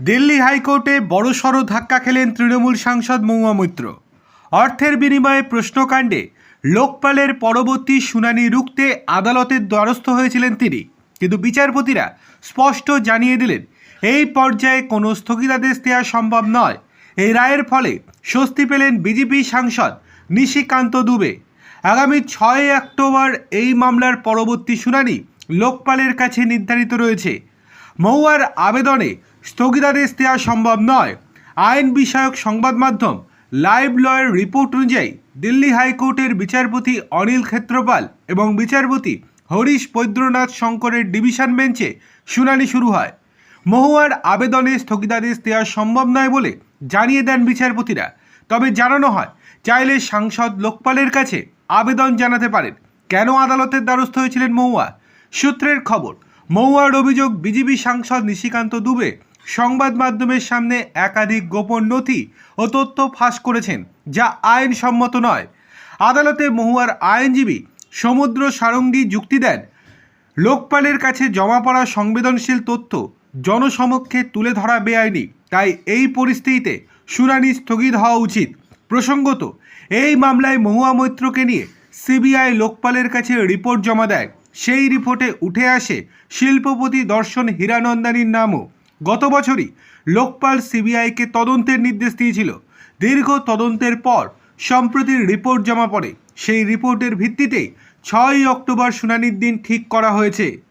দিল্লি হাইকোর্টে বড়সড় ধাক্কা খেলেন তৃণমূল সাংসদ মৌয়া মৈত্র। অর্থের বিনিময়ে প্রশ্নকাণ্ডে লোকপালের পরবর্তী শুনানি রুখতে আদালতের দ্বারস্থ হয়েছিলেন তিনি। কিন্তু বিচারপতিরা স্পষ্ট জানিয়ে দিলেন, এই পর্যায়ে কোনো স্থগিতাদেশ দেওয়া সম্ভব নয়। এই রায়ের ফলে স্বস্তি পেলেন বিজেপি সাংসদ নিশিকান্ত দুবে। আগামী ছয় অক্টোবর এই মামলার পরবর্তী শুনানি লোকপালের কাছে নির্ধারিত রয়েছে। মৌয়ার আবেদনে স্থগিতাদেশ দেওয়া সম্ভব নয়। আইন বিষয়ক সংবাদ মাধ্যম লাইভ লয়ের রিপোর্ট অনুযায়ী দিল্লি হাইকোর্টের বিচারপতি অনিল ক্ষেত্রপাল এবং বিচারপতি হরিশ বৈদ্যনাথ শঙ্করের ডিভিশন বেঞ্চে শুনানি শুরু হয়। মহুয়ার আবেদনে স্থগিতাদেশ দেওয়া সম্ভব নয় বলে জানিয়ে দেন বিচারপতিরা। তবে জানানো হয়, চাইলে সাংসদ লোকপালের কাছে আবেদন জানাতে পারেন। কেন আদালতের দ্বারস্থ হয়েছিলেন মহুয়া? সূত্রের খবর, মহুয়ার অভিযোগ বিজেপি সাংসদ নিশিকান্ত দুবে সংবাদ মাধ্যমের সামনে একাধিক গোপন নথি ও তথ্য ফাঁস করেছেন, যা আইনসম্মত নয়। আদালতে মহুয়ার আইনজীবী সমুদ্র সারঙ্গী যুক্তি দেন, লোকপালের কাছে জমা পড়া সংবেদনশীল তথ্য জনসমক্ষে তুলে ধরা বেআইনি, তাই এই পরিস্থিতিতে শুনানি স্থগিত হওয়া উচিত। প্রসঙ্গত, এই মামলায় মহুয়া মৈত্রকে নিয়ে সিবিআই লোকপালের কাছে রিপোর্ট জমা দেয়। সেই রিপোর্টে উঠে আসে শিল্পপতি দর্শন হীরানন্দানীর নামও। গত বছরই লোকপাল সিবিআইকে তদন্তের নির্দেশ দিয়েছিল। দীর্ঘ তদন্তের পর সম্প্রতির রিপোর্ট জমা পড়ে। সেই রিপোর্টের ভিত্তিতেই ছয়ই অক্টোবর শুনানির দিন ঠিক করা হয়েছে।